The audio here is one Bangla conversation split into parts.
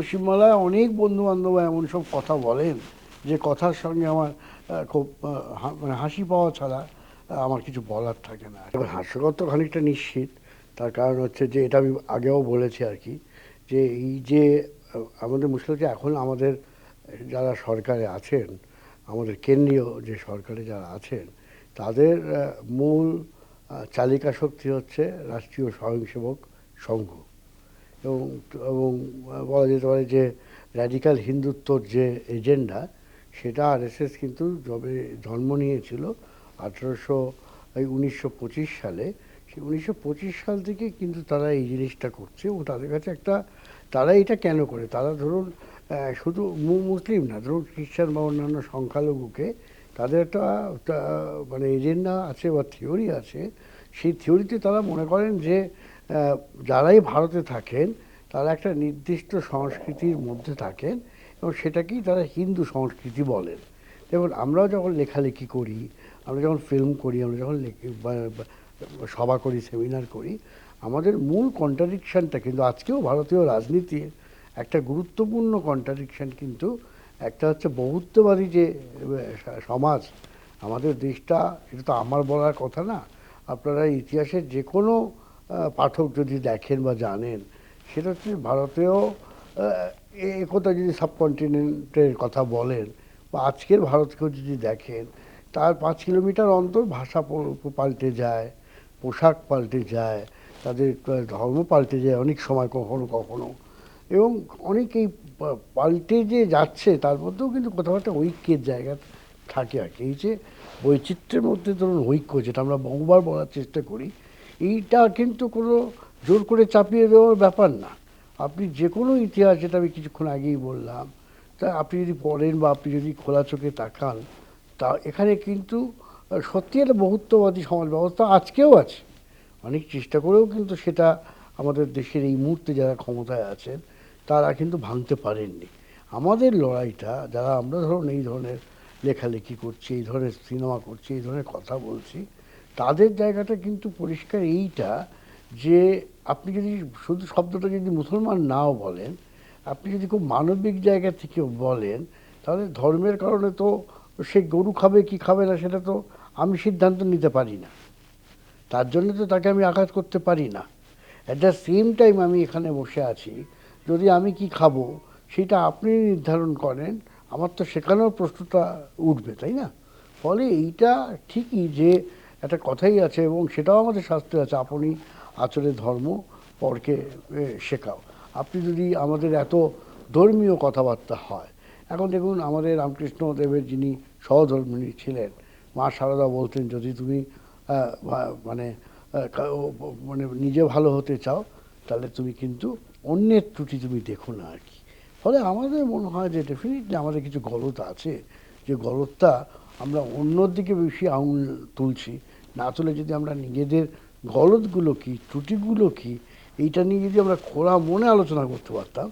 পশ্চিমবাংলায় অনেক বন্ধু বান্ধব এমন সব কথা বলেন যে কথার সঙ্গে আমার খুব মানে হাসি পাওয়া ছাড়া আমার কিছু বলার থাকে না। এবার হাস্যকর তো খানিকটা নিশ্চিত। তার কারণ হচ্ছে যে এটা আমি আগেও বলেছি আর কি, যে এই যে আমাদের হচ্ছে এখন আমাদের যারা সরকারে আছেন, আমাদের কেন্দ্রীয় যে সরকারে যারা আছেন, তাদের মূল চালিকা শক্তি হচ্ছে রাষ্ট্রীয় স্বয়ংসেবক সংঘ। এবং এবং, বলা যেতে পারে যে র্যাডিক্যাল হিন্দুত্বর যে এজেন্ডা সেটা আরএসএস কিন্তু যবে জন্ম নিয়েছিল আঠেরোশো, এই উনিশশো পঁচিশ সালে। সেই উনিশশো পঁচিশ সাল থেকে কিন্তু তারা এই জিনিসটা করছে এবং তাদের কাছে একটা, তারা এটা কেন করে? তারা ধরুন শুধু মু- মুসলিম না, ধরুন খ্রিস্টান বা অন্যান্য সংখ্যালঘুকে তাদের একটা মানে এজেন্ডা আছে বা থিওরি আছে। সেই থিওরিতে তারা মনে করেন যে যারাই ভারতে থাকেন, তারা একটা নির্দিষ্ট সংস্কৃতির মধ্যে থাকেন এবং সেটাকেই তারা হিন্দু সংস্কৃতি বলেন। যেমন আমরাও যখন লেখালেখি করি, আমরা যখন ফিল্ম করি, আমরা যখন সভা করি সেমিনার করি, আমাদের মূল কন্ট্রাডিকশানটা কিন্তু আজকেও ভারতীয় রাজনীতির একটা গুরুত্বপূর্ণ কন্ট্রাডিকশান কিন্তু একটা হচ্ছে বহুত্ববাদী যে সমাজ, আমাদের দেশটা, এটা তো আমার বলার কথা না, আপনারা ইতিহাসের যে কোনো পাঠক যদি দেখেন বা জানেন সেটা হচ্ছে ভারতেও আহ, এ কথা যদি সাবকন্টিনেন্টের কথা বলেন বা আজকের ভারতকেও যদি দেখেন তার পাঁচ কিলোমিটার অন্তর ভাষা পাল্টে যায় পোশাক পাল্টে যায় তাদের ধর্ম পাল্টে যায় অনেক সময় কখনো কখনো। এবং অনেকেই পাল্টে যে যাচ্ছে তার মধ্যেও কিন্তু কোথাও একটা ঐক্যের জায়গা থাকে আর কি। এই যে বৈচিত্র্যের মধ্যে ধরুন ঐক্য যেটা আমরা বহুবার বলার চেষ্টা করি এইটা কিন্তু কোনো জোর করে চাপিয়ে দেওয়ার ব্যাপার না। আপনি যে কোনো ইতিহাস যেটা আমি কিছুক্ষণ আগেই বললাম, তা আপনি যদি পড়েন বা আপনি যদি খোলা চোখে তাকান, তা এখানে কিন্তু সত্যি একটা বহুত্ববাদী সমাজ ব্যবস্থা আজকেও আছে। অনেক চেষ্টা করেও কিন্তু সেটা আমাদের দেশের এই মুহূর্তে যারা ক্ষমতায় আছেন, তারা কিন্তু ভাঙতে পারেননি। আমাদের লড়াইটা, যারা আমরা ধরুন এই ধরনের লেখালেখি করছি, এই ধরনের সিনেমা করছি, এই ধরনের কথা বলছি তাদের জায়গাটা কিন্তু পরিষ্কার এইটা যে আপনি যদি শুধু শব্দটা যদি মুসলমান নাও বলেন, আপনি যদি খুব মানবিক জায়গা থেকে বলেন, তাহলে ধর্মের কারণে তো সে গরু খাবে কি খাবে না সেটা তো আমি সিদ্ধান্ত নিতে পারি না। তার জন্য তো তাকে আমি আঘাত করতে পারি না। অ্যাট দ্য সেম টাইম আমি এখানে বসে আছি, যদি আমি কি খাব সেটা আপনি নির্ধারণ করেন, আমার তো সেখানেও প্রশ্নটা উঠবে, তাই না? ফলে এইটা ঠিকই যে একটা কথাই আছে এবং সেটাও আমাদের শাস্ত্রে আছে, আপনি আচরে ধর্ম পরকে শেখাও। আপনি যদি আমাদের এত ধর্মীয় কথাবার্তা হয়, এখন দেখুন আমাদের রামকৃষ্ণ দেবের যিনি সহধর্মিণী ছিলেন, মা সারদা বলতেন, যদি তুমি মানে মানে নিজে ভালো হতে চাও, তাহলে তুমি কিন্তু অন্যের ত্রুটি তুমি দেখো না আর কি। ফলে আমাদের মনে হয় যে ডেফিনেটলি আমাদের কিছু গলত আছে, যে গলতটা আমরা অন্যর দিকে বেশি আঙুল তুলছি। না তুলে যদি আমরা নিজেদের গলতগুলো কী, ত্রুটিগুলো কী, এইটা নিয়ে যদি আমরা খোলা মনে আলোচনা করতে পারতাম,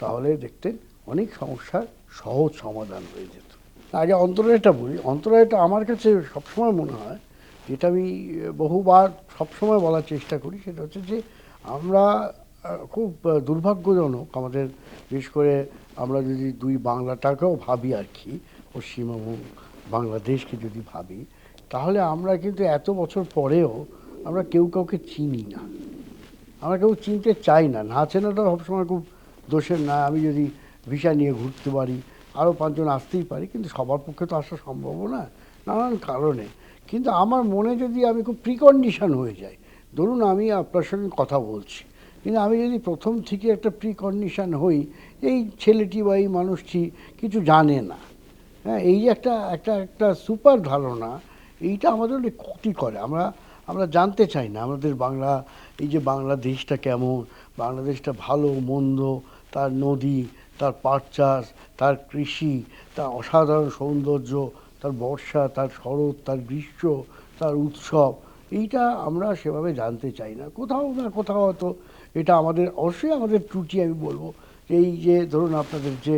তাহলে দেখতেন অনেক সমস্যার সহজ সমাধান হয়ে যেত। আগে অন্তরায়টা বলি, অন্তরায়টা আমার কাছে সবসময় মনে হয়, যেটা আমি বহুবার সবসময় বলার চেষ্টা করি, সেটা হচ্ছে যে আমরা খুব দুর্ভাগ্যজনক আমাদের, বিশেষ করে আমরা যদি দুই বাংলাটাকেও ভাবি আর কি পশ্চিম এবং বাংলাদেশকে যদি ভাবি, তাহলে আমরা কিন্তু এত বছর পরেও আমরা কেউ কাউকে চিনি না। আমরা কেউ চিনতে চাই না। না চেনাটা সবসময় খুব দোষের না। আমি যদি ভিসা নিয়ে ঘুরতে পারি, আরও পাঁচজন আসতেই পারি, কিন্তু সবার পক্ষে তো আসা সম্ভব না, নানান কারণে। কিন্তু আমার মনে যদি আমি খুব প্রিকন্ডিশন হয়ে যাই, ধরুন আমি আপনার সঙ্গে কথা বলছি, কিন্তু আমি যদি প্রথম থেকে একটা প্রিকন্ডিশন হই, এই ছেলেটি বা এই মানুষটি কিছু জানে না হ্যাঁ এই যে একটা একটা একটা সুপার ধারণা, এইটা আমাদের অনেক ক্ষতি করে। আমরা আমরা জানতে চাই না আমাদের বাংলা, এই যে বাংলাদেশটা কেমন, বাংলাদেশটা ভালো, মন্দ, তার নদী, তার পাট চাষ, তার কৃষি, তার অসাধারণ সৌন্দর্য, তার বর্ষা, তার শরৎ, তার গ্রীষ্ম, তার উৎসব, এইটা আমরা সেভাবে জানতে চাই না। কোথাও না কোথাও হয়তো এটা আমাদের, অবশ্যই আমাদের ত্রুটি, আমি বলব। এই যে, ধরুন আপনাদের যে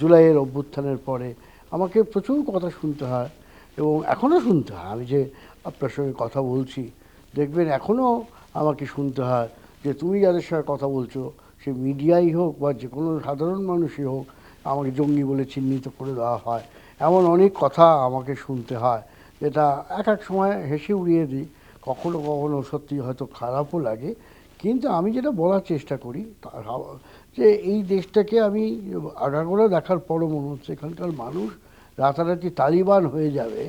জুলাইয়ের অভ্যুত্থানের পরে আমাকে প্রচুর কথা শুনতে হয় এবং এখনও শুনতে হয়। আমি যে আপনার সঙ্গে কথা বলছি, দেখবেন এখনও আমাকে শুনতে হয় যে তুমি যাদের সঙ্গে কথা বলছো, সে মিডিয়াই হোক বা যে কোনো সাধারণ মানুষই হোক, আমাকে জঙ্গি বলে চিহ্নিত করে দেওয়া হয়। এমন অনেক কথা আমাকে শুনতে হয় যেটা এক এক সময় হেসে উড়িয়ে দিই। কখনো কখনো সত্যি হয়তো খারাপও লাগে। কিন্তু আমি যেটা বলার চেষ্টা করি যে এই দেশটাকে আমি আগাগোড়া দেখার পরও মনে হচ্ছে এখানকার মানুষ রাতারাতি তালিবান হয়ে যাবে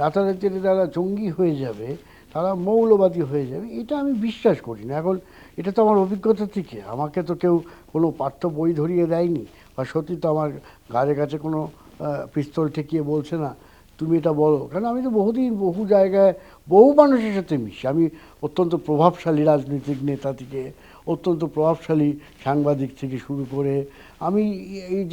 রাতারাতি তারা জঙ্গি হয়ে যাবে, তারা মৌলবাদী হয়ে যাবে, এটা আমি বিশ্বাস করি না। এখন এটা তো আমার অভিজ্ঞতা থেকে, আমাকে তো কেউ কোনো পাঠ্য বই ধরিয়ে দেয়নি, বা সত্যি তো আমার গাড়ির কাছে কোনো পিস্তল ঠেকিয়ে বলছে না, তুমি এটা বলো। কারণ আমি তো বহুদিন বহু জায়গায় বহু মানুষের সাথে মিশি। আমি অত্যন্ত প্রভাবশালী রাজনৈতিক নেতা থেকে, অত্যন্ত প্রভাবশালী সাংবাদিক থেকে শুরু করে, আমি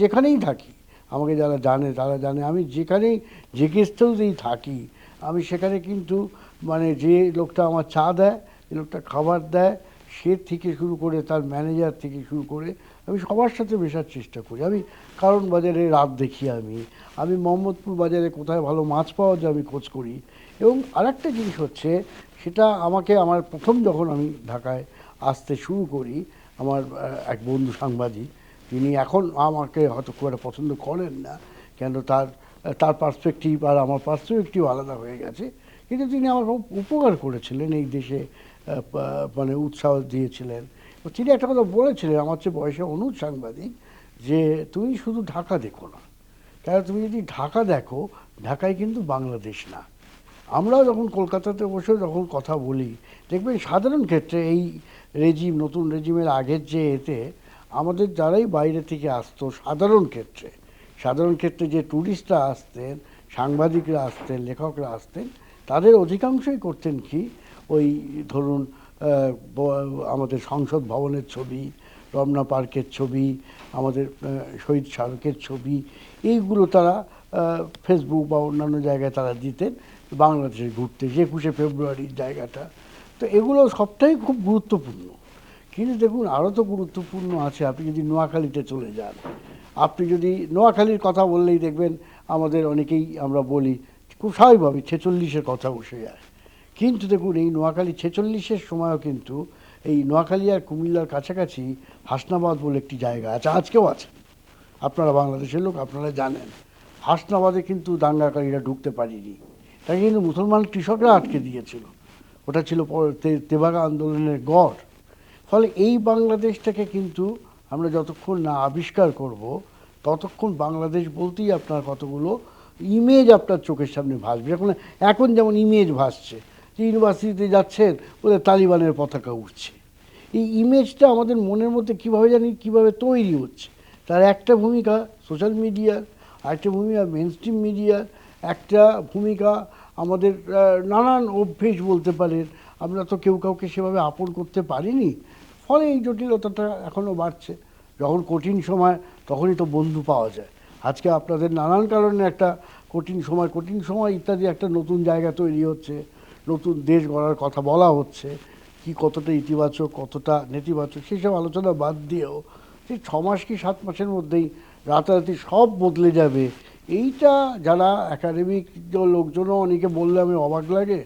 যেখানেই থাকি আমাকে যারা জানে, তারা জানে। আমি যেখানেই যে গেস্টেও থাকি, আমি সেখানে কিন্তু মানে যে লোকটা আমার চা দেয়, যে লোকটা খাবার দেয়, সে থেকে শুরু করে তার ম্যানেজার থেকে শুরু করে আমি সবার সাথে মেশার চেষ্টা করি। আমি কারণ বাজারে রাত দেখি আমি। আমি মোহাম্মদপুর বাজারে কোথায় ভালো মাছ পাওয়া যায় আমি খোঁজ করি। এবং আরেকটা জিনিস হচ্ছে, সেটা আমাকে আমার প্রথম যখন আমি ঢাকায় আসতে শুরু করি, আমার এক বন্ধু সাংবাদিক তিনি এখন আমাকে হয়তো খুব একটা পছন্দ করেন না। কেন তার তার পার্সপেক্টিভ আর আমার পার্সপেক্টিভ আলাদা হয়ে গেছে। কিন্তু তিনি আমার খুব উপকার করেছিলেন এই দেশে মানে উৎসাহ দিয়েছিলেন। তিনি একটা কথা বলেছিলেন, আমার চেয়ে বয়সে অনুজ সাংবাদিক, যে তুমি শুধু ঢাকা দেখো না। কেন তুমি যদি ঢাকা দেখো ঢাকায় কিন্তু বাংলাদেশ না। আমরাও যখন কলকাতাতে বসে যখন কথা বলি দেখবেন সাধারণ ক্ষেত্রে এই রেজিম নতুন রেজিমের আগের যে এতে আমাদের যারাই বাইরে থেকে আসতো, সাধারণ ক্ষেত্রে সাধারণ ক্ষেত্রে যে ট্যুরিস্টরা আসতেন, সাংবাদিকরা আসতেন, লেখকরা আসতেন, তাদের অধিকাংশই করতেন কি? ওই ধরুন আমাদের সংসদ ভবনের ছবি, রমনা পার্কের ছবি, আমাদের শহীদ স্মারকের ছবি, এইগুলো তারা ফেসবুক বা অন্যান্য জায়গায় তারা দিতেন, বাংলাদেশে ঘুরতে যে একুশে ফেব্রুয়ারির জায়গাটা। তো এগুলো সবটাই খুব গুরুত্বপূর্ণ। কিন্তু দেখুন আরও তো গুরুত্বপূর্ণ আছে, আপনি যদি নোয়াখালীতে চলে যান। আপনি যদি নোয়াখালীর কথা বললেই দেখবেন, আমাদের অনেকেই আমরা বলি, খুব স্বাভাবিকভাবে ছেচল্লিশের কথা বসে যায় কিন্তু দেখুন, এই নোয়াখালী ছেচল্লিশের সময়ও কিন্তু, এই নোয়াখালী আর কুমিল্লার কাছাকাছি হাসনাবাদ বলে একটি জায়গা আছে, আজকেও আছে। আপনারা বাংলাদেশের লোক, আপনারা জানেন। হাসনাবাদে কিন্তু দাঙ্গাকারীরা ঢুকতে পারেনি। তাকে কিন্তু মুসলমান কৃষকরা আটকে দিয়েছিল। ওটা ছিল পরে তে- তেভাগা আন্দোলনের গড়। ফলে এই বাংলাদেশটাকে কিন্তু আমরা যতক্ষণ না আবিষ্কার করব, ততক্ষণ বাংলাদেশ বলতেই আপনার কতগুলো ইমেজ আপনার চোখের সামনে ভাসবে। এখন এখন যেমন ইমেজ ভাসছে, যে ইউনিভার্সিটিতে যাচ্ছেন, ওদের তালিবানের পতাকা উঠছে এই ইমেজটা আমাদের মনের মধ্যে কীভাবে জানি, কীভাবে তৈরি হচ্ছে? তার একটা ভূমিকা সোশ্যাল মিডিয়ার আরেকটা ভূমিকা মেন স্ট্রিম মিডিয়ার একটা ভূমিকা আমাদের নানান অভ্যেস বলতে পারেন। আমরা তো কেউ কাউকে সেভাবে আপন করতে পারিনি। ফলে এই জটিলতাটা এখনও বাড়ছে। যখন কঠিন সময়, তখনই তো বন্ধু পাওয়া যায়। আজকে আপনাদের নানান কারণে একটা কঠিন সময় কঠিন সময় ইত্যাদি একটা নতুন জায়গা তৈরি হচ্ছে, নতুন দেশ গড়ার কথা বলা হচ্ছে, কি কতটা ইতিবাচক, কতটা নেতিবাচক, সেসব আলোচনা বাদ দিয়েও সেই ছ মাস কি সাত মাসের মধ্যেই রাতারাতি সব বদলে যাবে, এইটা যারা একাডেমিক লোকজনও অনেকে বললে আমি অবাক লাগে,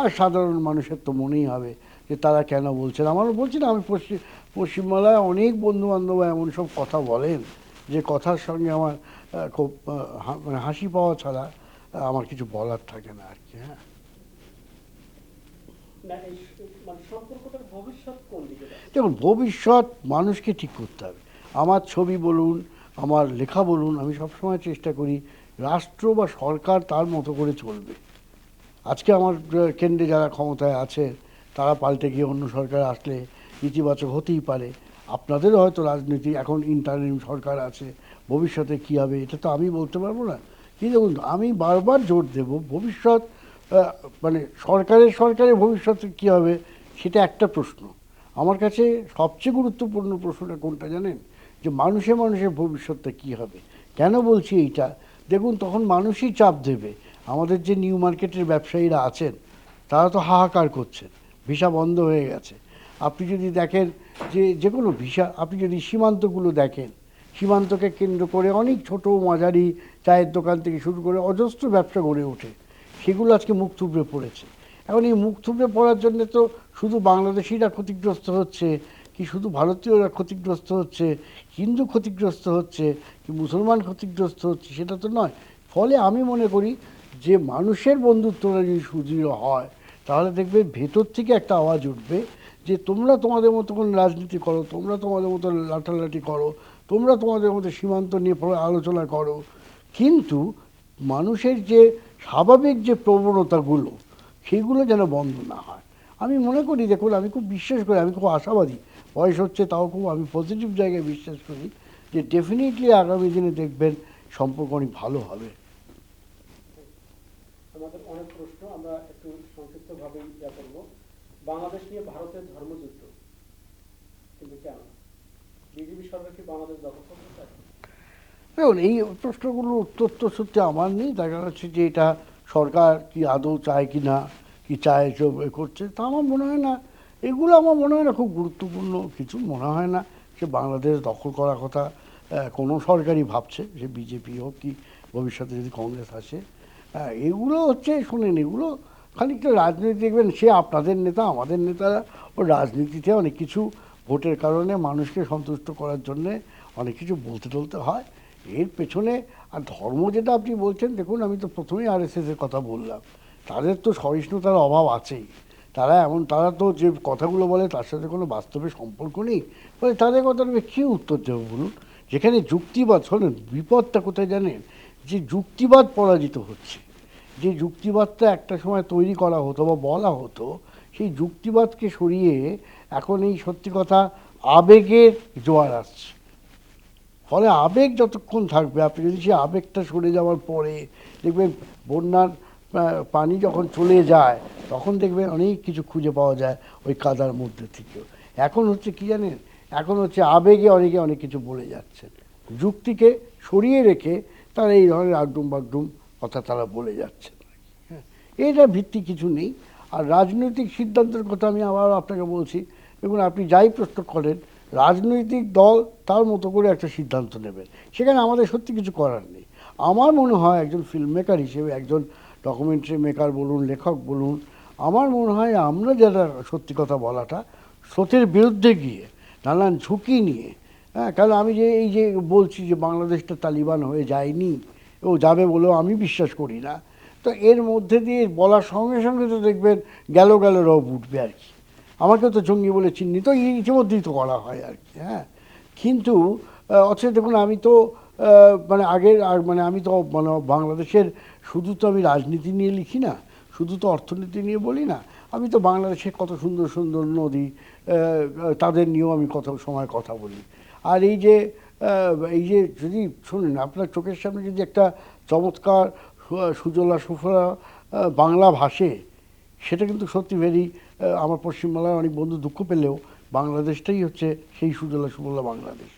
আর সাধারণ মানুষের তো মনেই হবে। যে তারা কেন বলছেন? আমারও বলছি না আমি পশ্চিম পশ্চিমবাংলায় অনেক বন্ধু বান্ধব এমন সব কথা বলেন যে কথার সঙ্গে আমার খুব মানে হাসি পাওয়া ছাড়া আমার কিছু বলার থাকে না আর কি হ্যাঁ। মানে যাচ্ছে? দেখুন ভবিষ্যৎ মানুষকে ঠিক করতে হবে। আমার ছবি বলুন আমার লেখা বলুন আমি সবসময় চেষ্টা করি রাষ্ট্র বা সরকার তার মতো করে চলবে। আজকে আমার কেন্দ্রে যারা ক্ষমতায় আছে তারা পাল্টে গিয়ে অন্য সরকার আসলে ইতিবাচক হতেই পারে। আপনাদেরও হয়তো রাজনীতি এখন ইন্টারিম সরকার আছে, ভবিষ্যতে কী হবে এটা তো আমি বলতে পারব না। কিন্তু দেখুন আমি বারবার জোর দেব, ভবিষ্যৎ মানে সরকারের সরকারের ভবিষ্যতে কী হবে সেটা একটা প্রশ্ন। আমার কাছে সবচেয়ে গুরুত্বপূর্ণ প্রশ্নটা কোনটা জানেন? যে মানুষে মানুষের ভবিষ্যৎটা কী হবে? কেন বলছি এইটা? দেখুন, তখন মানুষই চাপ দেবে। আমাদের যে নিউ মার্কেটের ব্যবসায়ীরা আছেন, তারা তো হাহাকার করছেন। ভিসা বন্ধ হয়ে গেছে। আপনি যদি দেখেন যে যে কোনো ভিসা, আপনি যদি সীমান্তগুলো দেখেন, সীমান্তকে কেন্দ্র করে অনেক ছোট মাঝারি চায়ের দোকান থেকে শুরু করে অজস্র ব্যবসা গড়ে ওঠে। সেগুলো আজকে মুখ থুবড়ে পড়েছে। এখন এই মুখ থুবড়ে পড়ার জন্য তো শুধু বাংলাদেশিরা ক্ষতিগ্রস্ত হচ্ছে, কি শুধু ভারতীয়রা ক্ষতিগ্রস্ত হচ্ছে, হিন্দু ক্ষতিগ্রস্ত হচ্ছে, কি মুসলমান ক্ষতিগ্রস্ত হচ্ছে, সেটা তো নয়। ফলে আমি মনে করি যে মানুষের বন্ধুত্বটা যদি সুদৃঢ় হয় তাহলে দেখবে ভেতর থেকে একটা আওয়াজ উঠবে যে তোমরা তোমাদের মতো কোন রাজনীতি করো, তোমরা তোমাদের মতো লাঠালাঠি করো, তোমরা তোমাদের মতো সীমান্ত নিয়ে আলোচনা করো। কিন্তু মানুষের যে স্বাভাবিক যে প্রবণতাগুলো, সেগুলো যেন বন্ধ না হয়। আমি মনে করি, দেখুন, আমি খুব বিশ্বাস করি, আমি খুব আশাবাদী। বয়স হচ্ছে তাও খুব, আমি পজিটিভ জায়গায় বিশ্বাস করি যে ডেফিনেটলি আগামী দিনে দেখবেন সম্পর্ক অনেক ভালো হবে আমাদের অনেক প্রশ্ন আমরা একটু সংক্ষিপ্তভাবে ইয়া করব বাংলাদেশ নিয়ে ভারতের ধর্মযুদ্ধ। কিন্তু কেন? বিজেপি সরকার কি বাংলাদেশ দখল করতে চায়? দেখুন, এই প্রশ্নগুলোর উত্তর তো সত্যি আমার নেই। দেখা যাচ্ছে যে এটা সরকার কি আদৌ চায় কি না, কি চায়, এসব এ করছে, তা আমার মনে হয় না। এগুলো আমার মনে হয় না, খুব গুরুত্বপূর্ণ কিছু মনে হয় না যে বাংলাদেশ দখল করার কথা কোনো সরকারই ভাবছে সে বিজেপি হোক কি ভবিষ্যতে যদি কংগ্রেস আসে। এগুলো হচ্ছে, শোনেন, এগুলো খানিকটা রাজনীতি দেখবেন, সে আপনাদের নেতা, আমাদের নেতারা ও রাজনীতিতে অনেক কিছু ভোটের কারণে মানুষকে সন্তুষ্ট করার জন্যে অনেক কিছু বলতে টলতে হয়। এর পেছনে আর ধর্ম যেটা আপনি বলছেন, দেখুন আমি তো প্রথমেই আর এর কথা বললাম। তাদের তো সহিষ্ণুতার অভাব আছেই। তারা এমন, তারা তো যে কথাগুলো বলে তার সাথে কোনো বাস্তবে সম্পর্ক নেই। ফলে তাদের কথা আমি কী উত্তর দেবো বলুন? যেখানে যুক্তিবাদ, শোনেন, বিপদটা কোথায় জানেন? যে যুক্তিবাদ পরাজিত হচ্ছে। যে যুক্তিবাদটা একটা সময় তৈরি করা হতো বা বলা হতো, সেই যুক্তিবাদকে সরিয়ে এখন এই সত্যি কথা আবেগের জোয়ার আসছে। ফলে আবেগ যতক্ষণ থাকবে, আপনি যদি সেই আবেগটা সরে যাওয়ার পরে দেখবেন বন্যার পানি যখন চলে যায়, তখন দেখবেন অনেক কিছু খুঁজে পাওয়া যায় ওই কাদার মধ্যে থেকেও এখন হচ্ছে কি জানেন? এখন হচ্ছে আবেগে অনেকে অনেক কিছু বলে যাচ্ছেন। যুক্তিকে সরিয়ে রেখে তারা এই ধরনের আগডুম বাগডুম কথা তারা বলে যাচ্ছেন হ্যাঁ এটা ভিত্তি কিছু নেই। আর রাজনৈতিক সিদ্ধান্তের কথা আমি আবার আপনাকে বলছি। দেখুন, আপনি যাই প্রশ্ন করেন, রাজনৈতিক দল তার মতো করে একটা সিদ্ধান্ত নেবেন সেখানে আমাদের সত্যি কিছু করার নেই। আমার মনে হয় একজন ফিল্ম মেকার হিসেবে, একজন ডকুমেন্টারি মেকার বলুন, লেখক বলুন, আমার মনে হয় আমরা যারা সত্যি কথা বলাটা স্রোতের বিরুদ্ধে গিয়ে, নানান ঝুঁকি নিয়ে হ্যাঁ কারণ আমি যে, এই যে বলছি যে বাংলাদেশটা তালিবান হয়ে যায়নি ও যাবে বলেও আমি বিশ্বাস করি না। তো এর মধ্যে দিয়ে বলার সঙ্গে সঙ্গে তো দেখবেন গেল গেল রব উঠবে আর কি। আমাকে তো জঙ্গি বলে চিহ্নিত ইতিমধ্যেই তো করা হয় আর কি হ্যাঁ। কিন্তু অথচ দেখুন, আমি তো মানে আগের মানে আমি তো মানে বাংলাদেশের, শুধু তো আমি রাজনীতি নিয়ে লিখি না, শুধু তো অর্থনীতি নিয়ে বলি না, আমি তো বাংলাদেশের কত সুন্দর সুন্দর নদী তাদের নিয়েও আমি কত সময় কথা বলি। আর এই যে এই যে যদি শুনুন, আপনার চোখের সামনে যদি একটা চমৎকার সুজলা সুফলা বাংলা ভাষে সেটা কিন্তু সত্যি ভেরি আমার পশ্চিমবাংলার অনেক বন্ধু দুঃখ পেলেও বাংলাদেশটাই হচ্ছে সেই সুজলা সুফলা বাংলাদেশ।